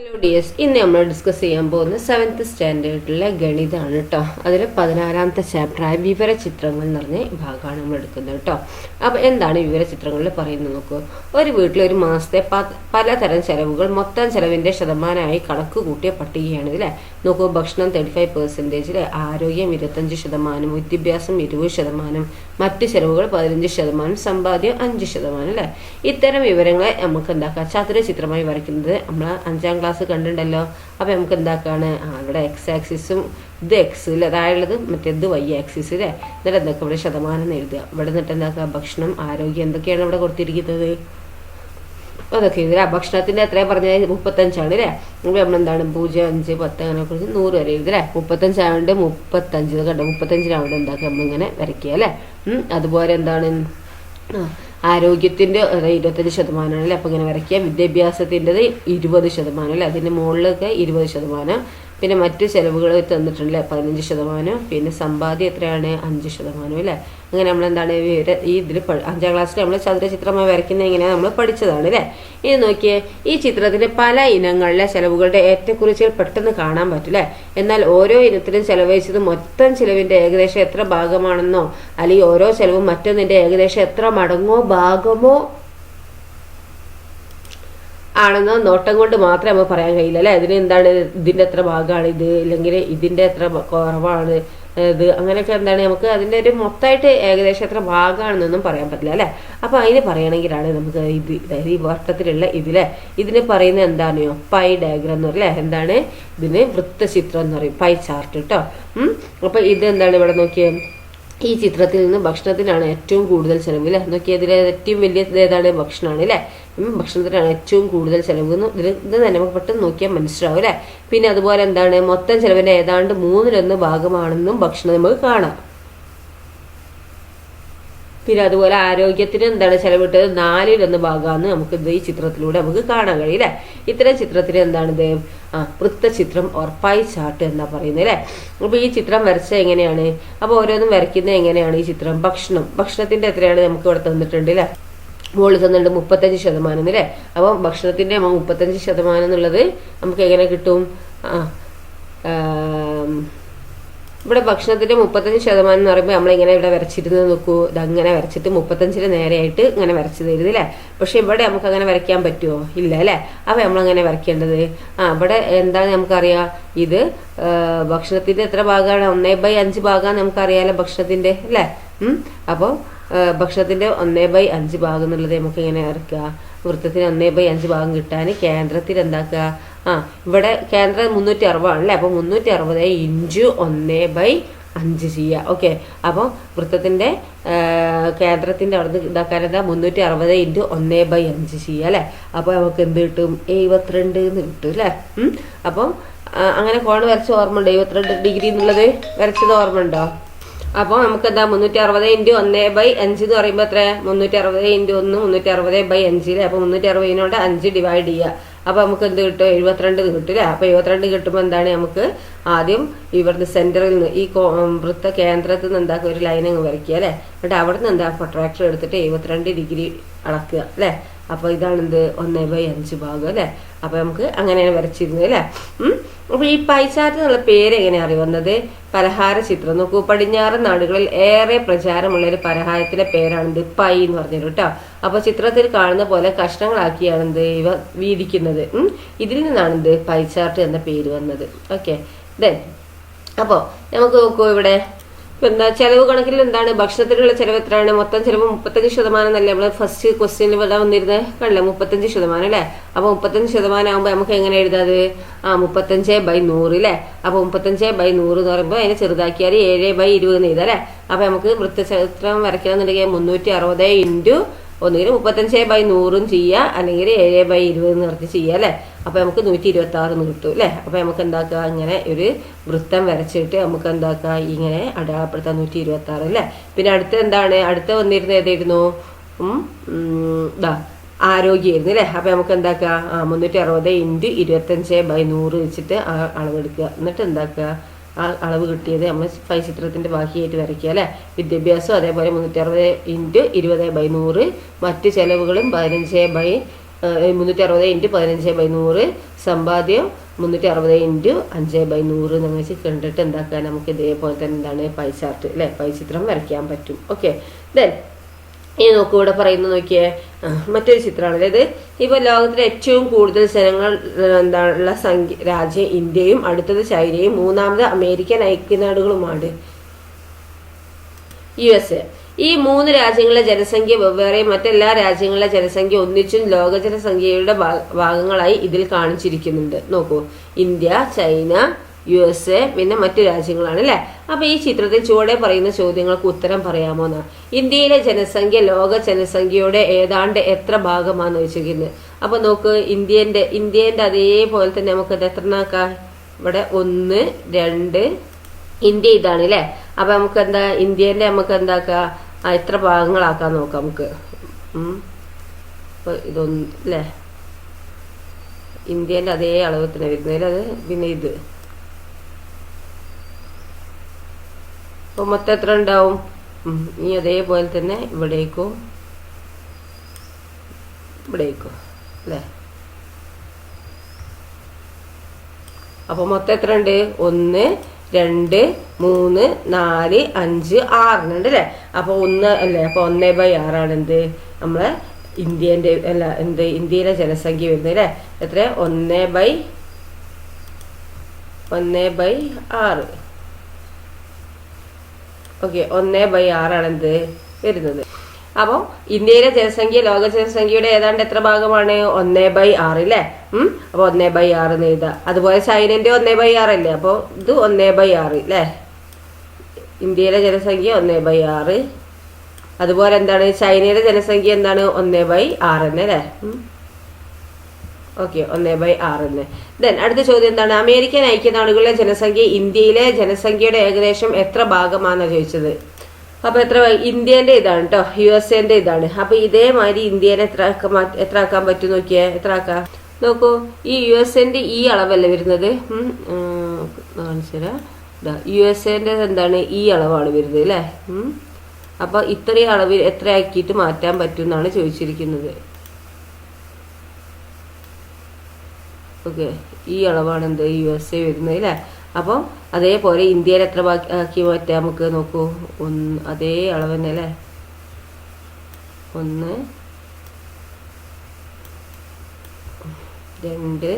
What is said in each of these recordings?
Hello D S ഇന്ന് നമ്മൾ discuss ചെയ്യാൻ പോകുന്ന സെവൻത്ത് സ്റ്റാൻഡേർഡിലെ ഗണിതമാണ് കേട്ടോ അതിൽ പതിനാറാമത്തെ ചാപ്റ്ററായ വിവര ചിത്രങ്ങൾ എന്ന് പറഞ്ഞ ഭാഗമാണ് നമ്മൾ എടുക്കുന്നത് കേട്ടോ അപ്പോൾ എന്താണ് വിവര ചിത്രങ്ങളിൽ പറയുന്നത് നോക്കൂ. ഒരു വീട്ടിൽ ഒരു മാസത്തെ പലതരം ചെലവുകൾ മൊത്തം ചെലവിന്റെ ശതമാനമായി കണക്ക് കൂട്ടിയ പട്ടികയാണ് ഇതിലെ നോക്കൂ ഭക്ഷണം തേർട്ടി ഫൈവ് പെർസെന്റേജിൽ ആരോഗ്യം ഇരുപത്തഞ്ച് ശതമാനം വിദ്യാഭ്യാസം ഇരുപത് ശതമാനം മറ്റ് ചെലവുകൾ പതിനഞ്ച് ശതമാനം സമ്പാദ്യം അഞ്ച് ശതമാനം അല്ലേ? ഇത്തരം വിവരങ്ങളെ നമുക്ക് എന്താക്കാം? ചതുര ചിത്രമായി വരയ്ക്കുന്നത് നമ്മൾ അഞ്ചാം ക്ലാസ് കണ്ടിട്ടുണ്ടല്ലോ. അപ്പോൾ നമുക്ക് എന്താക്കാണ്? അവിടെ എക്സ് ആക്സിസും ഇത് എക്സ് അല്ലേ അതായുള്ളത് മറ്റേത് വൈ ആക്സിസ് അല്ലേ എന്നിട്ട് എന്തൊക്കെ ഇവിടെ ശതമാനം എഴുതുക. ഇവിടെ നിന്നിട്ട് എന്താക്കുക ഭക്ഷണം ആരോഗ്യം എന്തൊക്കെയാണ് ഇവിടെ കൊടുത്തിരിക്കുന്നത്? അതൊക്കെ എഴുതുക ഭക്ഷണത്തിന്റെ എത്രയാ പറഞ്ഞാൽ മുപ്പത്തഞ്ചാണ് അല്ലേ അപ്പോൾ നമ്മളെന്താണ്? പൂജ്യം അഞ്ച് പത്ത് അങ്ങനെ കുറച്ച് നൂറ് വരെ എഴുതല്ലേ? മുപ്പത്തഞ്ചാണ്ട് മുപ്പത്തഞ്ച്. ഇത് കണ്ടോ? മുപ്പത്തഞ്ചിനാവിടെ എന്താക്കുക നമ്മളിങ്ങനെ വരയ്ക്കുക അല്ലേ? അതുപോലെ എന്താണ്? ആ, ആരോഗ്യത്തിന്റെ അതായത് ഇരുപത്തഞ്ച് ശതമാനമാണ് അല്ലേ അപ്പം ഇങ്ങനെ വരയ്ക്കുക. വിദ്യാഭ്യാസത്തിന്റെത് ഇരുപത് ശതമാനം അല്ലേ? അതിന്റെ മുകളിലൊക്കെ ഇരുപത് ശതമാനം. പിന്നെ മറ്റ് ചെലവുകൾ തന്നിട്ടുണ്ടല്ലേ പതിനഞ്ച് ശതമാനം. പിന്നെ സമ്പാദ്യം എത്രയാണ്? അഞ്ച് ശതമാനം അല്ലേ? അങ്ങനെ നമ്മൾ എന്താണ് ഈ ഇതിൽ അഞ്ചാം ക്ലാസ്സിൽ നമ്മൾ ചതുരചിത്രമായി വരയ്ക്കുന്ന എങ്ങനെയാണ് നമ്മൾ പഠിച്ചതാണ് അല്ലേ? ഇനി നോക്കിയേ ഈ ചിത്രത്തിന് പല ഇനങ്ങളിലെ ചെലവുകളുടെ ഏറ്റക്കുറിച്ചിൽ പെട്ടെന്ന് കാണാൻ പറ്റില്ലേ എന്നാൽ ഓരോ ഇനത്തിലും ചെലവഴിച്ചത് മൊത്തം ചെലവിന്റെ ഏകദേശം എത്ര ഭാഗമാണെന്നോ അല്ലെങ്കിൽ ഓരോ ചെലവും മറ്റൊന്നിന്റെ ഏകദേശം എത്ര മടങ്ങോ ഭാഗമോ ആണെന്നോ നോട്ടം കൊണ്ട് മാത്രമേ നമുക്ക് പറയാൻ കഴിയില്ല അല്ലേ? ഇതിന് എന്താണ് ഇതിന്റെ എത്ര ഭാഗമാണ് ഇത്? അല്ലെങ്കിൽ ഇതിന്റെ എത്ര കുറവാണ് ഇത്? അങ്ങനെയൊക്കെ എന്താണ് നമുക്ക് അതിന്റെ ഒരു മൊത്തമായിട്ട് ഏകദേശം എത്ര ഭാഗമാണെന്നൊന്നും പറയാൻ പറ്റില്ല അല്ലേ? അപ്പൊ അതിന് പറയണമെങ്കിലാണ് നമുക്ക് ഇത് അതായത് ഈ വട്ടത്തിലുള്ള ഇതിലെ ഇതിന് പറയുന്നത് എന്താണെയോ പൈ ഡയഗ്രം എന്ന് പറയും എന്താണ്? ഇതിന് വൃത്തചിത്രം എന്ന് പറയും പൈ ചാർട്ട് കേട്ടോ ഉം? അപ്പൊ ഇത് എന്താണ് ഇവിടെ നോക്കിയേ? ഈ ചിത്രത്തിൽ നിന്ന് ഭക്ഷണത്തിനാണ് ഏറ്റവും കൂടുതൽ ചെലവ് അല്ലേ നോക്കിയാൽ ഇതിലെ ഏറ്റവും വലിയ ഏതാണ്? ഭക്ഷണമാണ് അല്ലേ ഭക്ഷണത്തിനാണ് ഏറ്റവും കൂടുതൽ ചെലവ്. ഇതിൽ ഇത് തന്നെ നമുക്ക് പെട്ടെന്ന് നോക്കിയാൽ മനസ്സിലാവും അല്ലേ പിന്നെ അതുപോലെ എന്താണ്? മൊത്തം ചെലവിന്റെ ഏതാണ്ട് മൂന്നിലൊന്ന് ഭാഗമാണെന്നും ഭക്ഷണം നമുക്ക് കാണാം. പിന്നെ അതുപോലെ ആരോഗ്യത്തിന് എന്താണ് ചെലവിട്ടത്? നാലിലൊന്ന് ഭാഗമാണ് നമുക്ക് ഈ ചിത്രത്തിലൂടെ നമുക്ക് കാണാൻ കഴിയും അല്ലേ? ഇത്തരം ചിത്രത്തിന് എന്താണിത് ആ വൃത്തചിത്രം ഓർ പൈ ചാർട്ട് എന്നാ പറയുന്നത് അല്ലേ? അപ്പൊ ഈ ചിത്രം വരച്ച എങ്ങനെയാണ്? അപ്പൊ ഓരോന്നും വരയ്ക്കുന്നത് എങ്ങനെയാണ് ഈ ചിത്രം? ഭക്ഷണം. ഭക്ഷണത്തിന്റെ എത്രയാണ് നമുക്ക് ഇവിടെ തന്നിട്ടുണ്ട് അല്ലേ? മുകളിൽ തന്നിട്ടുണ്ട് മുപ്പത്തഞ്ച് ശതമാനം അല്ലേ? അപ്പം ഭക്ഷണത്തിന്റെ മുപ്പത്തഞ്ച് ശതമാനം എന്നുള്ളത് നമുക്ക് എങ്ങനെ കിട്ടും? ആം, ഇവിടെ ഭക്ഷണത്തിന്റെ മുപ്പത്തഞ്ച് ശതമാനം എന്ന് പറയുമ്പോൾ നമ്മളിങ്ങനെ ഇവിടെ വരച്ചിരുന്ന് നോക്കൂ. ഇതങ്ങനെ വരച്ചിട്ട് മുപ്പത്തഞ്ചിന് നേരെയായിട്ട് ഇങ്ങനെ വരച്ചു തരുത് അല്ലേ പക്ഷെ ഇവിടെ നമുക്ക് അങ്ങനെ വരയ്ക്കാൻ പറ്റുമോ ഇല്ല അല്ലേ അപ്പൊ നമ്മളങ്ങനെ വരയ്ക്കേണ്ടത്. ആ ഇവിടെ എന്താണ് നമുക്കറിയാം? ഇത് ഭക്ഷണത്തിന്റെ എത്ര ഭാഗമാണ്? ഒന്നേ ബൈ അഞ്ച് ഭാഗമാണ് നമുക്കറിയാലോ ഭക്ഷണത്തിന്റെ അല്ലേ അപ്പോൾ ഭക്ഷണത്തിന്റെ ഒന്നേ ബൈ അഞ്ച് ഭാഗം എന്നുള്ളത് നമുക്ക് എങ്ങനെ ഇറക്കുക വൃത്തത്തിന് ഒന്നേ ബൈ അഞ്ച് ഭാഗം കിട്ടാൻ കേന്ദ്രത്തിൽ എന്താക്കുക ആ ഇവിടെ കേന്ദ്രം മുന്നൂറ്റി അറുപതാണല്ലേ അപ്പോൾ മുന്നൂറ്റി അറുപത് ഇഞ്ചു ഒന്നേ ബൈ അഞ്ച് ചെയ്യുക ഓക്കെ. അപ്പോൾ വൃത്തത്തിന്റെ കേന്ദ്രത്തിന്റെ അവിടുന്ന് ഇതാക്കാൻ എന്താ? മുന്നൂറ്റി അറുപത് ഇന്റു ഒന്നേ ബൈ അഞ്ച് ചെയ്യുക അല്ലേ? അപ്പോൾ നമുക്ക് എന്ത് കിട്ടും? എഴുപത്തിരണ്ട് എന്ന് കിട്ടും അല്ലേ. അപ്പോൾ അങ്ങനെ കോൺ വരച്ച ഓർമ്മ ഉണ്ടോ എഴുപത്തിരണ്ട് ഡിഗ്രി എന്നുള്ളത് വരച്ചത് ഓർമ്മ ഉണ്ടോ? അപ്പോൾ നമുക്ക് എന്താ? മുന്നൂറ്റി അറുപത് ഇന്റു ഒന്നേ ബൈ അഞ്ച് എന്ന് പറയുമ്പോൾ എത്ര മുന്നൂറ്റി അറുപത് ഇന്റു ഒന്ന് മുന്നൂറ്റി അറുപത് ബൈ അഞ്ച് അല്ലേ? അപ്പോൾ മുന്നൂറ്റി അറുപതിനോട് അഞ്ച് ഡിവൈഡ് ചെയ്യുക അപ്പോൾ നമുക്ക് എന്ത് കിട്ടും? എഴുപത്തിരണ്ട് കിട്ടും അല്ലേ അപ്പോൾ എഴുപത്തിരണ്ട് കിട്ടുമ്പോൾ എന്താണ് നമുക്ക് ആദ്യം ഇവിടുന്ന് സെന്ററിൽ നിന്ന് ഈ വൃത്ത കേന്ദ്രത്തിൽ നിന്ന് എന്താക്കുക? ഒരു ലൈൻ അങ്ങ് വരയ്ക്കുക അല്ലേ എന്നിട്ട് അവിടെ നിന്ന് എന്താ? പ്രൊട്രാക്ടർ എടുത്തിട്ട് എഴുപത്തിരണ്ട് ഡിഗ്രി അളക്കുക അല്ലേ അപ്പോൾ ഇതാണെന്ത്? ഒന്നേ ബൈ അഞ്ച് ഭാഗം അല്ലേ? അപ്പോൾ നമുക്ക് അങ്ങനെയാണ് വരച്ചിരുന്നത് അല്ലേ. അപ്പോൾ ഈ പൈചാർട്ട് എന്നുള്ള പേര് എങ്ങനെയാണ് അറിയുന്നത്? പലഹാര ചിത്രം. നോക്കൂ പടിഞ്ഞാറൻ നാടുകളിൽ ഏറെ പ്രചാരമുള്ള ഒരു പലഹാരത്തിലെ പേരാണിത് പൈ എന്ന് പറഞ്ഞത് കേട്ടോ. അപ്പോൾ ചിത്രത്തിൽ കാണുന്ന പോലെ കഷ്ണങ്ങളാക്കിയാണെന്ത്? ഇവ വീതിക്കുന്നത്. ഇതിൽ നിന്നാണെന്ത്? പൈചാർട്ട് എന്ന പേര് വന്നത്. ഓക്കെ ദെൻ അപ്പോൾ നമുക്ക് നോക്കൂ ഇവിടെ. എന്താ ചെലവ് കണക്കിൽ എന്താണ്? ഭക്ഷണത്തിനുള്ള ചെലവ് എത്രയാണ്? മൊത്തം ചെലവ് മുപ്പത്തഞ്ച് ശതമാനം അല്ലേ നമ്മൾ ഫസ്റ്റ് ക്വസ്റ്റ്യനിൽ ഇവിടെ വന്നിരുന്നത് കണ്ടില്ലേ? മുപ്പത്തഞ്ച് ശതമാനം അല്ലേ? അപ്പൊ മുപ്പത്തഞ്ച് ശതമാനം ആകുമ്പോൾ നമുക്ക് എങ്ങനെ എഴുതാത് ആ മുപ്പത്തഞ്ച് ബൈ നൂറ് അല്ലേ അപ്പൊ മുപ്പത്തഞ്ച് ബൈ നൂറ് എന്ന് പറയുമ്പോൾ അതിനെ ചെറുതാക്കിയാൽ ഏഴ് ബൈ ഇരുപത് എന്ന് എഴുതാം അല്ലേ അപ്പൊ നമുക്ക് വൃത്തചിത്രം വരയ്ക്കാന്നുണ്ടെങ്കിൽ മുന്നൂറ്റി അറുപത് ഇന്റു ഒന്നുകിൽ മുപ്പത്തഞ്ച് ബൈ നൂറും ചെയ്യുക അല്ലെങ്കിൽ ഏഴ് ബൈ ഇരുപത് പറഞ്ഞ് ചെയ്യുക അല്ലേ? അപ്പോൾ നമുക്ക് നൂറ്റി ഇരുപത്തി ആറ് എന്ന് കിട്ടും അല്ലേ? അപ്പോൾ നമുക്ക് എന്താക്കുക ഇങ്ങനെ ഒരു വൃത്തം വരച്ചിട്ട് നമുക്ക് എന്താക്കുക ഇങ്ങനെ അടയാളപ്പെടുത്താം നൂറ്റി ഇരുപത്തി ആറ് അല്ലേ? പിന്നെ അടുത്ത എന്താണ്? അടുത്ത വന്നിരുന്നത് ഏതായിരുന്നു? ആരോഗ്യമായിരുന്നു അല്ലേ? അപ്പോൾ നമുക്ക് എന്താക്കുക ആ മുന്നൂറ്റി അറുപത് ഇന്റു ഇരുപത്തഞ്ച് ബൈ നൂറ് വെച്ചിട്ട് അളവെടുക്കുക. എന്നിട്ട് എന്താക്കുക അളവ് കിട്ടിയത് നമ്മൾ പൈ ചിത്രത്തിന്റെ ബാക്കിയായിട്ട് വരയ്ക്കുക അല്ലേ? വിദ്യാഭ്യാസം അതേപോലെ മുന്നൂറ്റി അറുപത് ഇന്റു ഇരുപത് ബൈ നൂറ് മറ്റ് ചെലവുകളും പതിനഞ്ച് ബൈ മുന്നൂറ്റി അറുപത് ഇന്റു പതിനഞ്ച് ബൈ നൂറ് സമ്പാദ്യം മുന്നൂറ്റി അറുപത് ഇന്റു അഞ്ച് ബൈ നൂറ് എന്ന് വെച്ച് കണ്ടിട്ട് എന്താക്കാൻ നമുക്ക് ഇതേപോലെ തന്നെ എന്താണ് പൈ ചാർട്ട് അല്ലേ? പൈ ചിത്രം വരയ്ക്കാൻ പറ്റും. ഓക്കെ ദെൻ ഇനി നോക്കൂ ഇവിടെ പറയുന്നത് നോക്കിയേ. മറ്റൊരു ചിത്രമാണ് അതായത് ഇപ്പൊ ലോകത്തിലെ ഏറ്റവും കൂടുതൽ ജനങ്ങൾ എന്താണുള്ള സംഖ്യ രാജ്യം ഇന്ത്യയും അടുത്തത് ചൈനയും മൂന്നാമത് അമേരിക്കൻ ഐക്യനാടുകളുമാണ്. യു എസ് എ ഈ മൂന്ന് രാജ്യങ്ങളിലെ ജനസംഖ്യ വെവ്വേറെ മറ്റെല്ലാ രാജ്യങ്ങളിലെ ജനസംഖ്യ ഒന്നിച്ചും ലോക ജനസംഖ്യയുടെ ഭാഗങ്ങളായി ഇതിൽ കാണിച്ചിരിക്കുന്നുണ്ട്. നോക്കൂ. India China U S A പിന്നെ മറ്റു രാജ്യങ്ങളാണ് അല്ലെ? അപ്പൊ ഈ ചിത്രത്തിൽ ചുവടെ പറയുന്ന ചോദ്യങ്ങൾക്ക് ഉത്തരം പറയാമോ എന്നാണ് ഇന്ത്യയിലെ ജനസംഖ്യ ലോക ജനസംഖ്യയുടെ ഏതാണ്ട് എത്ര ഭാഗമാണെന്ന് വെച്ചിരിക്കുന്നത് അപ്പൊ നോക്ക് ഇന്ത്യന്റെ ഇന്ത്യന്റെ അതേപോലെ തന്നെ നമുക്ക് എത്ര നാക്കാം ഇവിടെ ഒന്ന് രണ്ട് ഇന്ത്യ ഇതാണ് അല്ലേ? അപ്പൊ നമുക്ക് എന്താ ഇന്ത്യന്റെ നമുക്ക് എന്താക്കാം? എത്ര ഭാഗങ്ങളാക്കാൻ നോക്കാം നമുക്ക്. ഉം. അപ്പൊ ഇതൊന്ന് അല്ലേ? ഇന്ത്യന്റെ അതേ അളവ് തന്നെ വരുന്നതിൽ അത് പിന്നെ ഇത്. അപ്പൊ മൊത്തം എത്ര ഉണ്ടാവും ഇനി അതേപോലെ തന്നെ ഇവിടേക്കും ഇവിടേക്കും അല്ലേ? അപ്പൊ മൊത്തം എത്ര ഉണ്ട് ഒന്ന് രണ്ട് മൂന്ന് നാല് അഞ്ച് ഉണ്ട് അല്ലേ അപ്പൊ ഒന്ന് അല്ലേ? അപ്പൊ ഒന്ന് ബൈ ആറാണ് എന്ത്? നമ്മളെ ഇന്ത്യന്റെ അല്ല എന്ത്? ഇന്ത്യയിലെ ജനസംഖ്യ വരുന്നത് അല്ലേ? എത്ര ഒന്ന് ബൈ ഒന്ന് ബൈ ആറ്. ഓക്കെ ഒന്ന് ബൈ ആറാണ് എന്ത്? വരുന്നത്. അപ്പോൾ ഇന്ത്യയിലെ ജനസംഖ്യ ലോക ജനസംഖ്യയുടെ ഏതാണ്ട് എത്ര ഭാഗമാണ്? ഒന്നേ ബൈ ആറ് അല്ലേ ഉം? അപ്പൊ ഒന്നേ ബൈ ആറ് എഴുതാം. അതുപോലെ ചൈനന്റെ ഒന്നേ ബൈ ആറ് അല്ലേ? അപ്പോൾ ഇത് ഒന്നേ ബൈ ആറ് അല്ലേ ഇന്ത്യയിലെ ജനസംഖ്യ ഒന്നേ ബൈ ആറ്. അതുപോലെ എന്താണ്? ചൈനയുടെ ജനസംഖ്യ എന്താണ്? ഒന്നേ ബൈ ആറ് തന്നെ അല്ലേ ഓക്കെ ഒന്നേ ബൈ ആറ് തന്നെ ദെൻ അടുത്ത ചോദ്യം എന്താണ്? അമേരിക്കൻ ഐക്യനാടുകളിലെ ജനസംഖ്യ ഇന്ത്യയിലെ ജനസംഖ്യയുടെ ഏകദേശം എത്ര ഭാഗമാണെന്നാണ് ചോദിച്ചത്? അപ്പോൾ എത്ര ഇന്ത്യേന്റെ ഇതാണ് കേട്ടോ യു എസ് എന്റെ ഇതാണ്. അപ്പൊ ഇതേമാതിരി ഇന്ത്യനെ എത്ര എത്ര ആക്കാൻ പറ്റും നോക്കിയേ? എത്ര ആക്കാം? നോക്കൂ ഈ യു എസ് എന്റെ ഈ അളവല്ല വരുന്നത്? യു എസ് എന്റെ എന്താണ്? ഈ അളവാണ് വരുന്നത് അല്ലേ അപ്പോൾ അപ്പൊ ഇത്രയും അളവിൽ എത്ര ആക്കിയിട്ട് മാറ്റാൻ പറ്റും എന്നാണ് ചോദിച്ചിരിക്കുന്നത്. ഓക്കെ ഈ അളവാണ് എന്ത് യു എസ് എ വരുന്നത് അല്ലേ? അപ്പം അതേപോലെ ഇന്ത്യയിൽ എത്ര ബാക്കി ആക്കി മാറ്റാം നമുക്ക് നോക്കൂ. ഒന്ന് അതേ അളവ് തന്നെ അല്ലേ? ഒന്ന് രണ്ട്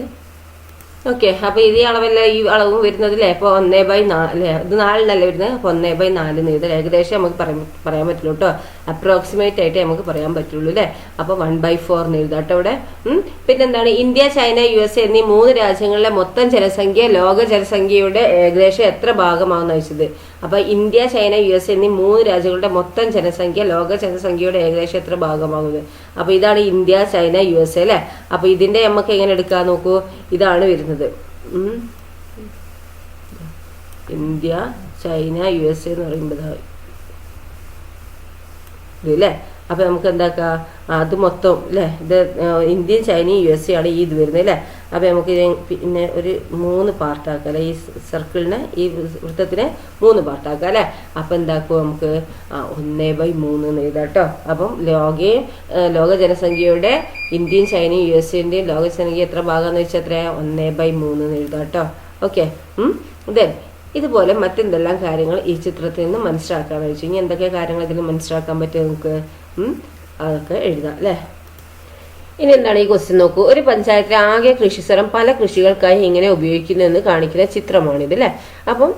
ഓക്കെ അപ്പൊ ഇതേ അളവല്ലേ ഈ അളവും വരുന്നത് അല്ലേ അപ്പൊ ഒന്നേ ബൈ നാല് ഇത് നാലിനല്ലേ വരുന്നത് അപ്പൊ ഒന്നേ ബൈ നാല് ഇത് ഏകദേശം നമുക്ക് പറയാൻ പറയാൻ പറ്റുള്ളൂ കേട്ടോ അപ്രോക്സിമേറ്റ് ആയിട്ട് നമുക്ക് പറയാൻ പറ്റുള്ളൂ അല്ലേ അപ്പൊ വൺ ബൈ ഫോർ എന്ന് എഴുതാം കേട്ടോ ഇവിടെ. പിന്നെന്താണ്? ഇന്ത്യ ചൈന യു എസ് എന്നീ മൂന്ന് രാജ്യങ്ങളിലെ മൊത്തം ജനസംഖ്യ ലോക ജനസംഖ്യയുടെ ഏകദേശം എത്ര ഭാഗമാണെന്ന് വെച്ചത് അപ്പൊ ഇന്ത്യ ചൈന യു എസ് എന്നീ മൂന്ന് രാജ്യങ്ങളുടെ മൊത്തം ജനസംഖ്യ ലോക ജനസംഖ്യയുടെ ഏകദേശം എത്ര ഭാഗമാകുന്നത് അപ്പൊ ഇതാണ് ഇന്ത്യ ചൈന യു എസ് അല്ലെ? അപ്പൊ ഇതിന്റെ നമുക്ക് എങ്ങനെ എടുക്കാൻ നോക്കൂ? ഇതാണ് വരുന്നത്. ഇന്ത്യ ചൈന യു എസ് എന്ന് പറയുമ്പോൾ ഇതാ. ഇത് അല്ലേ അപ്പൊ നമുക്ക് എന്താക്കാം? അത് മൊത്തം അല്ലേ ഇത് ഇന്ത്യൻ ചൈനയും യു എസ് ആണ് ഈ ഇത് വരുന്നത് അല്ലേ അപ്പൊ നമുക്ക് പിന്നെ ഒരു മൂന്ന് പാർട്ടാക്കാം അല്ലെ ഈ സർക്കിളിനെ ഈ വൃത്തത്തിനെ മൂന്ന് പാർട്ടാക്കാം അല്ലേ അപ്പൊ എന്താക്കും നമുക്ക്? ഒന്ന് ബൈ മൂന്ന് എന്ന് എഴുതാം കേട്ടോ അപ്പം ലോകയും ലോക ജനസംഖ്യയുടെ ഇന്ത്യയും ചൈനയും യു എസ് എന്റെയും ലോക ജനസംഖ്യ എത്ര ഭാഗമെന്ന് വെച്ചാൽ എത്രയാ? ഒന്നേ ബൈ മൂന്ന് എന്ന് എഴുതാം കേട്ടോ ഓക്കെ? ദെൻ ഇതുപോലെ മറ്റെന്തെല്ലാം കാര്യങ്ങൾ ഈ ചിത്രത്തിൽ നിന്ന് മനസ്സിലാക്കാന്ന് വെച്ചു ഇനി എന്തൊക്കെ കാര്യങ്ങൾ ഇതിൽ മനസ്സിലാക്കാൻ പറ്റും നമുക്ക്? അതൊക്കെ എഴുതാം അല്ലേ? ഇനി എന്താണ് ഈ ക്വസ്റ്റ്യൻ നോക്കൂ. ഒരു പഞ്ചായത്തിലെ ആകെ കൃഷിസ്ഥലം പല കൃഷികൾക്കായി ഇങ്ങനെ ഉപയോഗിക്കുന്നു എന്ന് കാണിക്കുന്ന ചിത്രമാണിത് അല്ലേ? അപ്പം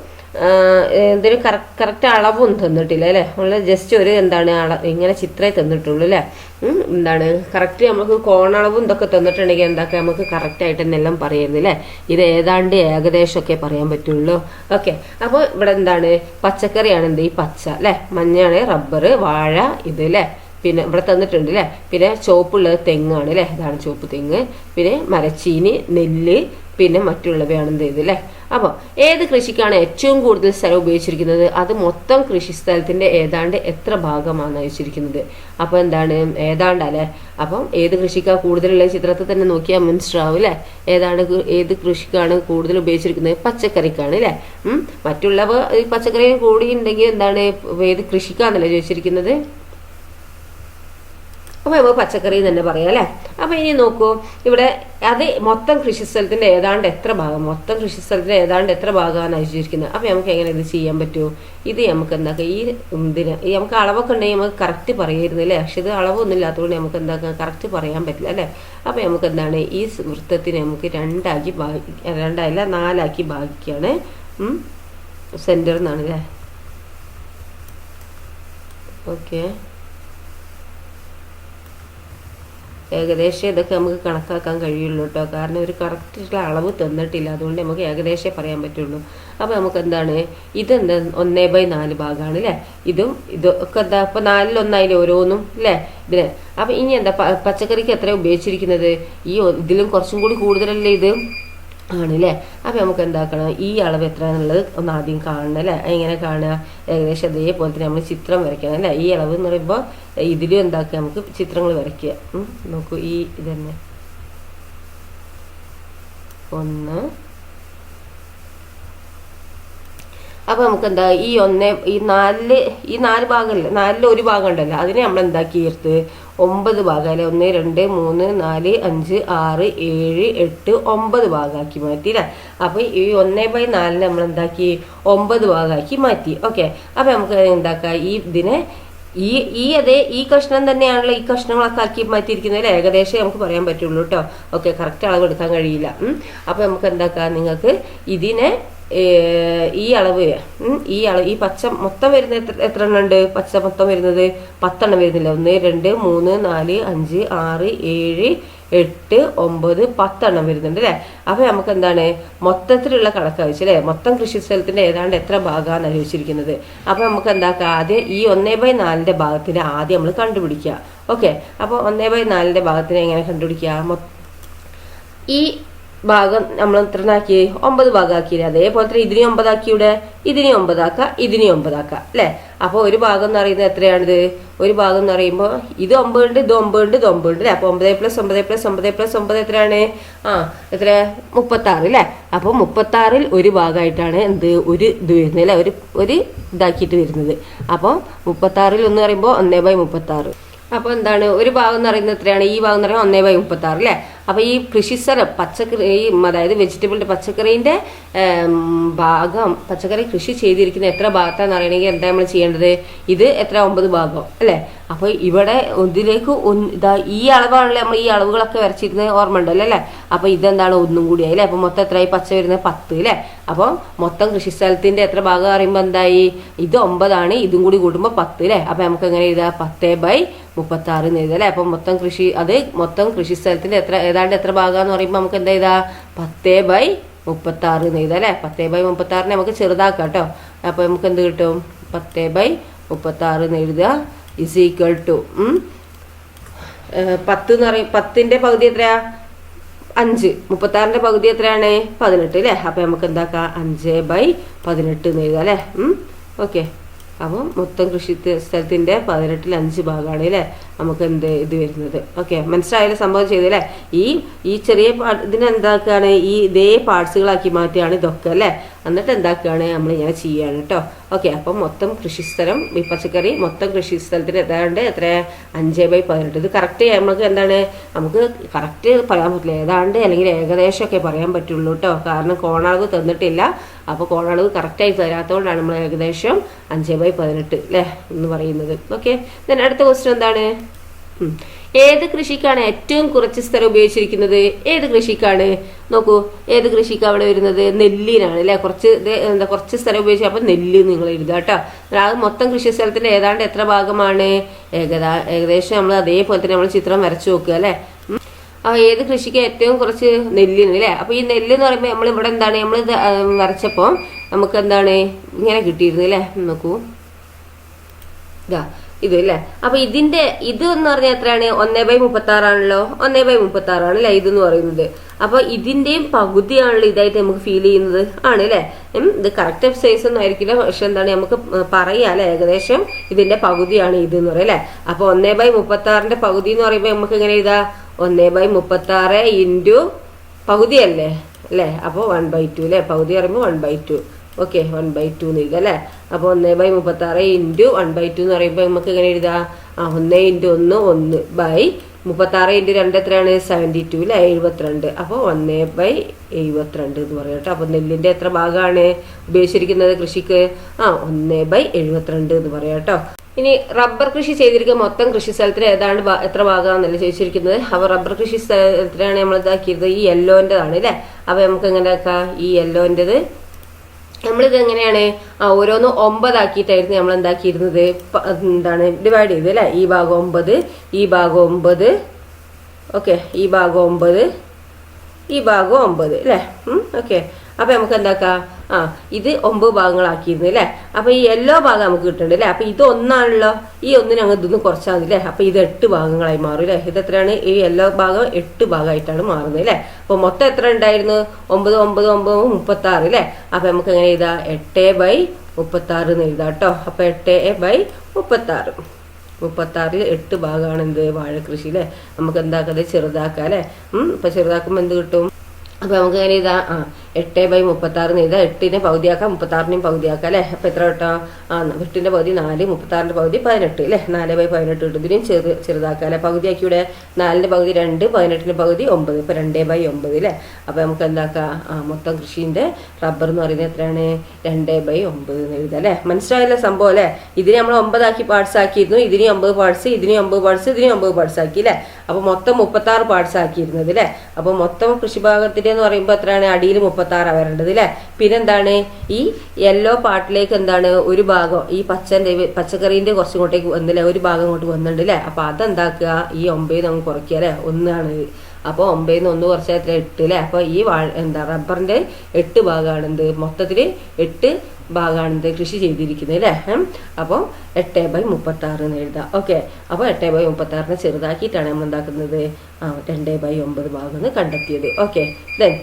എന്തൊരു കറക്റ്റ് അളവും തന്നിട്ടില്ല അല്ലേ? നമ്മൾ ജസ്റ്റ് ഒരു എന്താണ് അള ഇങ്ങനെ ചിത്രമേ തന്നിട്ടുള്ളൂ അല്ലേ? എന്താണ് കറക്റ്റ് നമുക്ക് കോണളവും ഇതൊക്കെ തന്നിട്ടുണ്ടെങ്കിൽ എന്തൊക്കെ നമുക്ക് കറക്റ്റ് ആയിട്ട് എന്നെല്ലാം പറയുന്നത് അല്ലേ? ഇത് ഏതാണ്ട് ഏകദേശമൊക്കെ പറയാൻ പറ്റുള്ളൂ. ഓക്കെ. അപ്പോൾ ഇവിടെ എന്താണ് പച്ചക്കറിയാണ് എന്ത്? ഈ പച്ച അല്ലേ? മഞ്ഞാണ് റബ്ബർ വാഴ ഇത് അല്ലേ? പിന്നെ ഇവിടെ തന്നിട്ടുണ്ട് അല്ലേ പിന്നെ ചുവപ്പുള്ളത് തെങ്ങാണ് അല്ലേ ഇതാണ് ചുവപ്പ് തെങ്ങ്. പിന്നെ മരച്ചീനി നെല്ല് പിന്നെ മറ്റുള്ളവയാണ് എന്ത് ചെയ്ത് അല്ലേ അപ്പോൾ ഏത് കൃഷിക്കാണ് ഏറ്റവും കൂടുതൽ സ്ഥലം ഉപയോഗിച്ചിരിക്കുന്നത്? അത് മൊത്തം കൃഷിസ്ഥലത്തിന്റെ ഏതാണ്ട് എത്ര ഭാഗമാണ് ഉപയോഗിച്ചിരിക്കുന്നത് അപ്പോൾ എന്താണ്? ഏതാണ്ട് അല്ലേ അപ്പം ഏത് കൃഷിക്കാണ് കൂടുതലുള്ള ചിത്രത്തിൽ തന്നെ നോക്കിയാൽ മനസ്സിലാവും അല്ലേ ഏതാണ് ഏത് കൃഷിക്കാണ് കൂടുതൽ ഉപയോഗിച്ചിരിക്കുന്നത്? പച്ചക്കറിക്കാണ് അല്ലേ മറ്റുള്ളവ പച്ചക്കറി കൂടി ഉണ്ടെങ്കിൽ എന്താണ്? ഏത് കൃഷിക്കാണെന്നല്ലേ ചോദിച്ചിരിക്കുന്നത്? അപ്പോൾ നമുക്ക് പച്ചക്കറി തന്നെ പറയാം അല്ലേ? അപ്പോൾ ഇനി നോക്കൂ ഇവിടെ അത് മൊത്തം കൃഷിസ്ഥലത്തിന്റെ ഏതാണ്ട് എത്ര ഭാഗം? മൊത്തം കൃഷിസ്ഥലത്തിന്റെ ഏതാണ്ട് എത്ര ഭാഗമാണ് അയച്ചിരിക്കുന്നത് അപ്പോൾ നമുക്ക് എങ്ങനെ ഇത് ചെയ്യാൻ പറ്റുമോ ഇത് നമുക്ക് എന്താക്കാം? ഈ ഇതിന് നമുക്ക് അളവൊക്കെ ഉണ്ടെങ്കിൽ നമുക്ക് കറക്റ്റ് പറയായിരുന്നില്ലേ പക്ഷെ ഇത് അളവൊന്നും ഇല്ലാത്തതുകൊണ്ട് നമുക്ക് എന്താക്കാം? കറക്റ്റ് പറയാൻ പറ്റില്ല അല്ലേ? അപ്പോൾ നമുക്ക് എന്താണ്? ഈ വൃത്തത്തിനെ നമുക്ക് രണ്ടാക്കി ഭാഗി രണ്ടായില്ല നാലാക്കി ഭാഗിക്കുകയാണ്. സെന്റർ എന്നാണ് അല്ലേ? ഓക്കെ ഏകദേശം ഇതൊക്കെ നമുക്ക് കണക്കാക്കാൻ കഴിയുള്ളൂ കേട്ടോ കാരണം ഒരു കറക്റ്റുള്ള അളവ് തന്നിട്ടില്ല. അതുകൊണ്ട് നമുക്ക് ഏകദേശം പറയാൻ പറ്റുള്ളൂ. അപ്പോൾ നമുക്ക് എന്താണ് ഇതെന്താ? ഒന്നേ ബൈ നാല് ഭാഗമാണ് അല്ലേ ഇതും ഇതൊക്കെ എന്താ? ഇപ്പോൾ നാലിലൊന്നായാലും ഓരോന്നും അല്ലേ ഇതിന്. അപ്പോൾ ഇനി എന്താ? പച്ചക്കറിക്ക് എത്ര ഉപയോഗിച്ചിരിക്കുന്നത്? ഈ ഇതിലും കുറച്ചും കൂടി കൂടുതലല്ലേ ഇത്? ആണല്ലേ? അപ്പം നമുക്ക് എന്താക്കണം? ഈ അളവ് എത്രയാണെന്നുള്ളത് ഒന്ന് ആദ്യം കാണണം അല്ലേ? എങ്ങനെ കാണുക? ഏകദേശം അതേപോലെ തന്നെ നമ്മൾ ചിത്രം വരയ്ക്കണം അല്ലേ? ഈ അളവ് എന്ന് പറയുമ്പോൾ ഇതിലും എന്താക്കുക? നമുക്ക് ചിത്രങ്ങൾ വരയ്ക്കുക. നോക്കൂ ഈ ഇത് തന്നെ ഒന്ന് അപ്പൊ നമുക്ക് എന്താ ഈ ഒന്ന് ഈ നാലിൽ ഈ നാല് ഭാഗമല്ലേ നാലിൽ ഒരു ഭാഗം ഉണ്ടല്ലോ അതിനെ നമ്മൾ എന്താ കീർത്ത് ഒമ്പത് ഭാഗം അല്ലെ? ഒന്ന് രണ്ട് മൂന്ന് നാല് അഞ്ച് ആറ് ഏഴ് എട്ട് ഒമ്പത് ഭാഗമാക്കി മാറ്റി അല്ലേ? അപ്പൊ ഈ ഒന്ന് ബൈ നാലിനെ നമ്മൾ എന്താക്കി ഒമ്പത് ഭാഗമാക്കി മാറ്റി ഓക്കെ? അപ്പൊ നമുക്ക് എന്താക്കാം? ഈ ഇതിനെ ഈ ഈ അതേ ഈ കഷ്ണം തന്നെയാണല്ലോ ഈ കഷ്ണങ്ങളൊക്കെ ആക്കി മാറ്റിയിരിക്കുന്നത് ഏകദേശം നമുക്ക് പറയാൻ പറ്റുള്ളൂ കേട്ടോ. ഓക്കെ കറക്റ്റ് അളവ് എടുക്കാൻ കഴിയില്ല. അപ്പൊ നമുക്ക് എന്താക്കാം? നിങ്ങൾക്ക് ഇതിനെ ഈ അളവ് ഈ അളവ് ഈ പച്ച മൊത്തം വരുന്ന എത്ര എത്ര എണ്ണം ഉണ്ട് പച്ച മൊത്തം വരുന്നത് പത്തെണ്ണം വരുന്നില്ല. ഒന്ന് രണ്ട് മൂന്ന് നാല് അഞ്ച് ആറ് ഏഴ് എട്ട് ഒമ്പത് പത്തെണ്ണം വരുന്നുണ്ട് അല്ലേ? അപ്പൊ നമുക്ക് എന്താണ്? മൊത്തത്തിലുള്ള കണക്ക് ആവശ്യം അല്ലേ? മൊത്തം കൃഷി സ്ഥലത്തിന്റെ ഏതാണ്ട് എത്ര ഭാഗമാണ് അനുഭവിച്ചിരിക്കുന്നത്? അപ്പൊ നമുക്ക് എന്താക്കാം? ആദ്യം ഈ ഒന്നേ ബൈ നാലിന്റെ ഭാഗത്തിന് ആദ്യം നമ്മൾ കണ്ടുപിടിക്കുക. ഓക്കെ? അപ്പൊ ഒന്നേ ബൈ നാലിന്റെ ഭാഗത്തിന് എങ്ങനെ കണ്ടുപിടിക്കുക? ഈ ഭാഗം നമ്മൾ എത്രനാക്കി ഒമ്പത് ഭാഗമാക്കിയില്ലേ? അതേപോലെ തന്നെ ഇതിനെ ഒമ്പതാക്കിയുടെ ഇതിനെ ഒമ്പതാക്കുക ഇതിനെ ഒമ്പതാക്കുക അല്ലേ? അപ്പോൾ ഒരു ഭാഗം എന്ന് പറയുന്നത് എത്രയാണിത്? ഒരു ഭാഗം എന്ന് പറയുമ്പോൾ ഇത് ഒമ്പതുണ്ട് ഇത് ഒമ്പതുണ്ട് ഇത് ഒമ്പതുണ്ട് അല്ലേ? അപ്പോൾ ഒമ്പത് പ്ലസ് ഒമ്പത് പ്ലസ് ഒമ്പത് പ്ലസ് ഒമ്പത് എത്രയാണ്? ആ എത്ര? മുപ്പത്താറ് അല്ലേ? അപ്പോൾ മുപ്പത്താറിൽ ഒരു ഭാഗമായിട്ടാണ് എന്ത്? ഒരു ഇത് വരുന്നത് അല്ലേ? ഒരു ഒരു ഇതാക്കിയിട്ട് വരുന്നത്. അപ്പോൾ മുപ്പത്താറിൽ ഒന്ന് പറയുമ്പോൾ ഒന്നേ ബൈ മുപ്പത്താറ്. അപ്പോൾ എന്താണ്? ഒരു ഭാഗം എന്ന് പറയുന്നത് എത്രയാണ്? ഈ ഭാഗം എന്ന് പറയുമ്പോൾ ഒന്നേ ബൈ മുപ്പത്താറ് അല്ലേ? അപ്പോൾ ഈ കൃഷിസ്ഥലം പച്ചക്കറി ഈ അതായത് വെജിറ്റബിളിന്റെ പച്ചക്കറീന്റെ ഭാഗം പച്ചക്കറി കൃഷി ചെയ്തിരിക്കുന്ന എത്ര ഭാഗത്താന്ന് അറിയണമെങ്കിൽ എന്താ നമ്മൾ ചെയ്യേണ്ടത്? ഇത് എത്ര ഒമ്പത് ഭാഗം അല്ലേ? അപ്പോൾ ഇവിടെ ഒന്നിലേക്ക് ഇതാ ഈ അളവാണല്ലോ നമ്മൾ ഈ അളവുകളൊക്കെ വരച്ചിരുന്നത് ഓർമ്മ ഉണ്ടല്ലോ അല്ലേ? അപ്പോൾ ഇതെന്താണ് ഒന്നും കൂടി അല്ലേ? അപ്പോൾ മൊത്തം എത്രയായി പച്ച വരുന്നത് പത്ത് അല്ലേ? അപ്പോൾ മൊത്തം കൃഷിസ്ഥലത്തിന്റെ എത്ര ഭാഗം അറിയുമ്പോൾ എന്തായി? ഇത് ഒമ്പതാണ് ഇതും കൂടി കൂട്ടുമ്പോ പത്ത് അല്ലേ? അപ്പോൾ നമുക്ക് എങ്ങനെ എഴുതാം? പത്ത് ബൈ മുപ്പത്തി ആറ് എന്ന് എഴുതാം അല്ലേ? അപ്പോൾ മൊത്തം കൃഷി അത് മൊത്തം കൃഷിസ്ഥലത്തിന്റെ എത്ര ഏതാണ്ട് എത്ര ഭാഗമാന്ന് പറയുമ്പോൾ നമുക്ക് എന്താ ചെയ്താ? പത്ത് ബൈ മുപ്പത്തി ആറ് എന്ന് ചെയ്താൽ അല്ലേ? പത്ത് ബൈ മുപ്പത്തി ആറിനെ നമുക്ക് ചെറുതാക്കാം കേട്ടോ. അപ്പോൾ നമുക്ക് എന്ത് കിട്ടും? പത്ത് ബൈ മുപ്പത്തി ആറ് എന്ന് എഴുതുക. ഇസ് ഈക്വൽ ടു പത്ത് എന്ന് പറയും. പത്തിന്റെ പകുതി എത്രയാ? അഞ്ച്. മുപ്പത്താറിന്റെ പകുതി എത്രയാണ്? പതിനെട്ട് അല്ലേ? അപ്പോൾ നമുക്ക് എന്താക്കാം? അഞ്ച് ബൈ പതിനെട്ട് എന്ന് എഴുതാം അല്ലേ? ഓക്കെ. അപ്പം മൊത്തം കൃഷി സ്ഥലത്തിന്റെ പതിനെട്ടിൽ അഞ്ച് ഭാഗമാണ് അല്ലേ നമുക്ക് എന്ത് ഇത് വരുന്നത്. ഓക്കെ മനസ്സിലായാലും സംഭവം ചെയ്തല്ലേ? ഈ ഈ ചെറിയ ഇതിനെന്താക്കുകയാണ് ഈ ഇതേ പാർട്സുകളാക്കി മാറ്റിയാണ് ഇതൊക്കെ അല്ലേ എന്നിട്ട് എന്താക്കുകയാണ് നമ്മൾ ഇങ്ങനെ ചെയ്യുകയാണ് കേട്ടോ ഓക്കെ അപ്പം മൊത്തം കൃഷിസ്ഥലം ഈ പച്ചക്കറി മൊത്തം കൃഷിസ്ഥലത്തിന് ഏതാണ്ട് എത്ര അഞ്ച് ബൈ പതിനെട്ട്. ഇത് കറക്റ്റ് നമുക്ക് എന്താണ്? നമുക്ക് കറക്റ്റ് പറയാൻ പറ്റില്ല. ഏതാണ്ട് അല്ലെങ്കിൽ ഏകദേശമൊക്കെ പറയാൻ പറ്റുള്ളൂ കേട്ടോ കാരണം കോണളവ് തന്നിട്ടില്ല. അപ്പോൾ കോണളവ് കറക്റ്റായി തരാത്തതുകൊണ്ടാണ് നമ്മൾ ഏകദേശം അഞ്ച് ബൈ പതിനെട്ട് അല്ലേ എന്ന് പറയുന്നത്. ഓക്കെ. Then അടുത്ത ക്വസ്റ്റ്യൻ എന്താണ്. ഏത് കൃഷിക്കാണ് ഏറ്റവും കുറച്ച് സ്ഥലം ഉപയോഗിച്ചിരിക്കുന്നത്? ഏത് കൃഷിക്കാണ്? നോക്കൂ ഏത് കൃഷിക്കാണ് അവിടെ വരുന്നത്? നെല്ലിനാണ് അല്ലെ? കുറച്ച് എന്താ കുറച്ച് സ്ഥലം ഉപയോഗിച്ച് അപ്പൊ നെല്ല് നിങ്ങൾ എഴുതുക കേട്ടോ അത് മൊത്തം കൃഷി സ്ഥലത്തിന്റെ ഏതാണ്ട് എത്ര ഭാഗമാണ്? ഏകദാ ഏകദേശം നമ്മൾ അതേപോലെ തന്നെ നമ്മൾ ചിത്രം വരച്ചു നോക്കുക അല്ലെ? ആ ഏത് കൃഷിക്ക് ഏറ്റവും കുറച്ച് നെല്ലിന് അല്ലേ? അപ്പൊ ഈ നെല്ല് എന്ന് പറയുമ്പോൾ നമ്മൾ ഇവിടെ എന്താണ് നമ്മൾ വരച്ചപ്പോൾ നമുക്ക് എന്താണ് ഇങ്ങനെ കിട്ടിയിരുന്നു അല്ലേ? നോക്കൂ. ഇതാ ഇത് അല്ലേ അപ്പൊ ഇതിന്റെ ഇത് എന്ന് പറഞ്ഞാൽ എത്രയാണ്? ഒന്നേ ബൈ മുപ്പത്തി ആറാണല്ലോ ഒന്നേ ബൈ മുപ്പത്തി ആറാണ് അല്ലേ ഇതെന്ന് പറയുന്നത്. അപ്പൊ ഇതിന്റെയും പകുതിയാണല്ലോ ഇതായിട്ട് നമുക്ക് ഫീൽ ചെയ്യുന്നത്. ആണ് അല്ലേ ഇത് കറക്റ്റ് സൈസ് ഒന്നും ആയിരിക്കില്ല. പക്ഷെ എന്താണ് നമുക്ക് പറയാം അല്ലെ ഏകദേശം ഇതിന്റെ പകുതിയാണ് ഇത് എന്ന് പറയും അല്ലെ അപ്പൊ ഒന്നേ ബൈ മുപ്പത്തി ആറിന്റെ പകുതി എന്ന് പറയുമ്പോൾ നമുക്ക് എങ്ങനെ ഇതാ ഒന്നേ ബൈ മുപ്പത്തി ആറ് ഇന്റു പകുതിയല്ലേ? അല്ലേ അപ്പോൾ വൺ ബൈ ടു അല്ലേ പകുതി പറയുമ്പോൾ one by two okay one by two എന്ന് എഴുതാം അല്ലേ? അപ്പോൾ ഒന്ന് ബൈ മുപ്പത്തി ആറ് ഇന്റു വൺ ബൈ ടു എന്ന് പറയുമ്പോൾ നമുക്ക് എങ്ങനെ എഴുതാം? ആ ഒന്ന് ഇന്റു ഒന്ന് ഒന്ന് ബൈ മുപ്പത്തി ആറ് ഇന്റു രണ്ട് എത്രയാണ്? സെവന്റി ടു അല്ലേ എഴുപത്തിരണ്ട്. അപ്പോൾ ഒന്ന് ബൈ എഴുപത്തിരണ്ട് എന്ന് പറയാം കേട്ടോ. അപ്പോൾ നെല്ലിന്റെ എത്ര ഭാഗമാണ് ഉപയോഗിച്ചിരിക്കുന്നത് കൃഷിക്ക്? ആ ഒന്ന് ബൈ എഴുപത്തിരണ്ട് എന്ന് പറയാം കേട്ടോ. ഇനി റബ്ബർ കൃഷി ചെയ്തിരിക്കുന്ന മൊത്തം കൃഷി സ്ഥലത്തിന് ഏതാണ്ട് എത്ര ഭാഗമാണെന്നല്ലേ ചോദിച്ചിരിക്കുന്നത്? അപ്പോൾ റബ്ബർ കൃഷി സ്ഥലത്തിനാണ് നമ്മൾ ഇതാക്കിയത് ഈ യെല്ലോന്റെതാണ് അല്ലേ? അപ്പോൾ നമുക്ക് എങ്ങനെ ആക്കാം? ഈ യെല്ലോന്റെത് നമ്മളിത് എങ്ങനെയാണ്? ആ ഓരോന്ന് ഒമ്പതാക്കിയിട്ടായിരുന്നു നമ്മൾ എന്താക്കിയിരുന്നത് എന്താണ് ഡിവൈഡ് ചെയ്ത് അല്ലേ? ഈ ഭാഗം ഒമ്പത് ഈ ഭാഗം ഒമ്പത് ഓക്കെ ഈ ഭാഗം ഒമ്പത് ഈ ഭാഗം ഒമ്പത് അല്ലേ? ഓക്കെ അപ്പം നമുക്ക് എന്താക്കാം? ആ ഇത് ഒമ്പത് ഭാഗങ്ങളാക്കിയിരുന്നു അല്ലേ? അപ്പൊ ഈ യെല്ലോ ഭാഗം നമുക്ക് കിട്ടുന്നുണ്ട് അല്ലേ? അപ്പൊ ഇത് ഒന്നാണല്ലോ. ഈ ഒന്നിന് അങ്ങ് ഇതൊന്ന് കുറച്ചാൽ അല്ലേ? അപ്പൊ ഇത് എട്ട് ഭാഗങ്ങളായി മാറും അല്ലേ? ഇത് എത്രയാണ്? ഈ യെല്ലോ ഭാഗം എട്ട് ഭാഗമായിട്ടാണ് മാറുന്നത് അല്ലേ? അപ്പൊ മൊത്തം എത്ര ഉണ്ടായിരുന്നു? ഒമ്പത് ഒമ്പത് ഒമ്പത് മുപ്പത്തി ആറ് അല്ലേ? അപ്പൊ നമുക്ക് എങ്ങനെ എഴുതാം? എട്ട് ബൈ മുപ്പത്തി ആറ് എന്ന് എഴുതാം കേട്ടോ. അപ്പൊ എട്ട് ബൈ മുപ്പത്തി ആറ് മുപ്പത്താറിൽ എട്ട് ഭാഗമാണ് എന്ത്? വാഴക്കൃഷി അല്ലേ? നമുക്ക് എന്താക്കാതെ ചെറുതാക്കാം അല്ലേ? അപ്പൊ ചെറുതാക്കുമ്പോൾ എന്ത് കിട്ടും? അപ്പൊ നമുക്ക് എങ്ങനെ ഇതാ ആ എട്ട് ബൈ മുപ്പത്തി ആറ് എഴുതാം എട്ടിനെ പകുതിയാക്കാം മുപ്പത്താറിനെയും പകുതിയാക്കാം അല്ലേ? അപ്പൊ എത്ര കേട്ടോ ആ എട്ടിന്റെ പകുതി നാല് മുപ്പത്താറിന്റെ പകുതി പതിനെട്ട് അല്ലേ നാല് ബൈ പതിനെട്ട് കിട്ടും. ഇതിനെയും ചെറു ചെറുതാക്കാം അല്ലെ? പകുതിയാക്കി ഇവിടെ നാലിന്റെ പകുതി രണ്ട് പതിനെട്ടിന്റെ പകുതി ഒമ്പത്. ഇപ്പൊ രണ്ടേ ബൈ ഒമ്പത് അല്ലേ അപ്പൊ നമുക്ക് എന്താക്കാം? ആ മൊത്തം കൃഷിന്റെ റബ്ബർ എന്ന് പറയുന്നത് എത്രയാണ്? രണ്ടേ ബൈ ഒമ്പത് എന്ന് എഴുതാം അല്ലേ? മനസ്സിലായല്ലോ സംഭവം അല്ലേ? ഇതിനെ നമ്മൾ ഒമ്പതാക്കി പാർട്സ് ആക്കിയിരുന്നു. ഇതിനെ ഒമ്പത് പാർട്സ് ഇതിനെ ഒമ്പത് പാർട്സ് ഇതിനെ ഒമ്പത് പാർട്സ് ആക്കി അല്ലേ അപ്പൊ മൊത്തം മുപ്പത്തി ആറ് പാർട്സ് ആക്കിയിരുന്നത് അല്ലേ അപ്പൊ മൊത്തം കൃഷിഭാഗത്തിന്റെ എന്ന് പറയുമ്പോൾ എത്രയാണ്? അടിയിൽ മുപ്പത്തി ആറാണ് വരേണ്ടത് അല്ലേ പിന്നെന്താണ്? ഈ യെല്ലോ പാർട്ടിലേക്ക് എന്താണ്? ഒരു ഭാഗം ഈ പച്ചന്റെ പച്ചക്കറീന്റെ കുറച്ചും ഇങ്ങോട്ടേക്ക് വന്നില്ലേ ഒരു ഭാഗം ഇങ്ങോട്ട് വന്നിട്ടുണ്ട് അല്ലേ അപ്പൊ അതെന്താക്കുക? ഈ ഒമ്പത് നമുക്ക് കുറയ്ക്കുക അല്ലേ ഒന്നാണ്. അപ്പൊ അപ്പോൾ ഒമ്പതിൽ നിന്ന് ഒന്ന് കുറച്ച് എത്ര? എട്ട് അല്ലേ അപ്പോൾ ഈ വാ എന്താ റബ്ബറിന്റെ എട്ട് ഭാഗമാണ് എന്ത് മൊത്തത്തിൽ എട്ട് ഭാഗമാണ് ഇത് കൃഷി ചെയ്തിരിക്കുന്നത് അല്ലേ അപ്പോൾ എട്ട് ബൈ മുപ്പത്തി ആറ് എന്ന് എഴുതാം. ഓക്കെ. അപ്പോൾ എട്ട് ബൈ മുപ്പത്തി ആറിനെ ചെറുതാക്കിയിട്ടാണ് നമ്മൾ എന്താക്കുന്നത് ആ രണ്ട് ബൈ ഒമ്പത് ഭാഗം എന്ന് കണ്ടെത്തിയത്. ഓക്കെ. ദെൻ